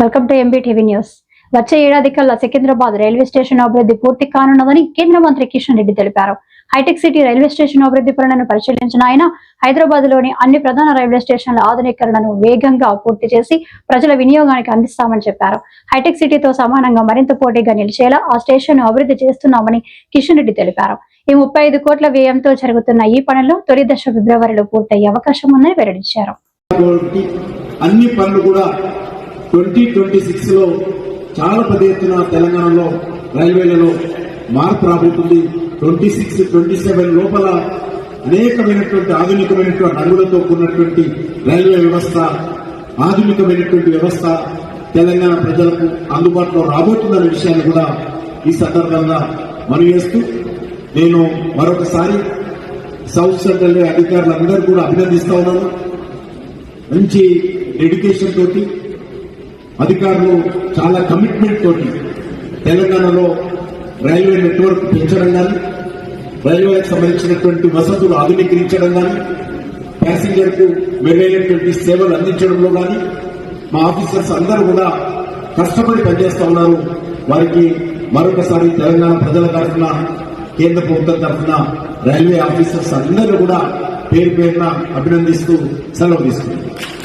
Welcome to MB TV news వచ్చే ఏడాది కల్లా సికింద్రాబాద్ రైల్వే స్టేషన్ అభివృద్ధి పూర్తి కానున్నదని కేంద్ర మంత్రి కిషన్ రెడ్డి తెలిపారు. హైటెక్ సిటీ రైల్వే స్టేషన్ అభివృద్ధి పనులను పరిశీలించిన ఆయన హైదరాబాద్లోని అన్ని ప్రధాన రైల్వే స్టేషన్ల ఆధునీకరణను వేగంగా పూర్తి చేసి ప్రజల వినియోగానికి అందిస్తామని చెప్పారు. హైటెక్ సిటీతో సమానంగా మరింత పోటీగా నిలిచేలా ఆ స్టేషన్ అభివృద్ధి చేస్తున్నామని కిషన్ రెడ్డి తెలిపారు. ఈ ముప్పై ఐదు కోట్ల వ్యయంతో జరుగుతున్న ఈ పనులు తొలి దశ ఫిబ్రవరిలో పూర్తయ్యే అవకాశం ఉందని వెల్లడించారు. అన్ని పనులు కూడా ట్వంటీ ట్వంటీ సిక్స్లో చాలా పెద్ద ఎత్తున తెలంగాణలో రైల్వేలలో మార్పు రాబోతుంది. ట్వంటీ సిక్స్ ట్వంటీ సెవెన్ లోపల అనేకమైనటువంటి ఆధునికమైనటువంటి అడుగులతో కూడినటువంటి రైల్వే వ్యవస్థ ఆధునికమైనటువంటి వ్యవస్థ తెలంగాణ ప్రజలకు అందుబాటులో రాబోతుందనే విషయాన్ని కూడా ఈ సందర్భంగా మనవి చేస్తూ నేను మరొకసారి సౌత్ సెంట్రల్ రైల్వే అధికారులందరూ కూడా అభినందిస్తా ఉన్నాను. మంచి డెడికేషన్ తోటి అధికారులు చాలా కమిట్మెంట్ తోటి తెలంగాణలో రైల్వే నెట్వర్క్ పెంచడం కానీ రైల్వేలకు సంబంధించినటువంటి వసతులు ఆధునీకరించడం కానీ ప్యాసింజర్కు కు సేవలు అందించడంలో కానీ మా ఆఫీసర్స్ అందరూ కూడా కష్టపడి పనిచేస్తా ఉన్నారు. వారికి మరొకసారి తెలంగాణ ప్రజల తరఫున కేంద్ర ప్రభుత్వం తరఫున రైల్వే ఆఫీసర్స్ అందరూ కూడా పేరు పేరున అభినందిస్తూ సెలవు తీసుకుంటున్నారు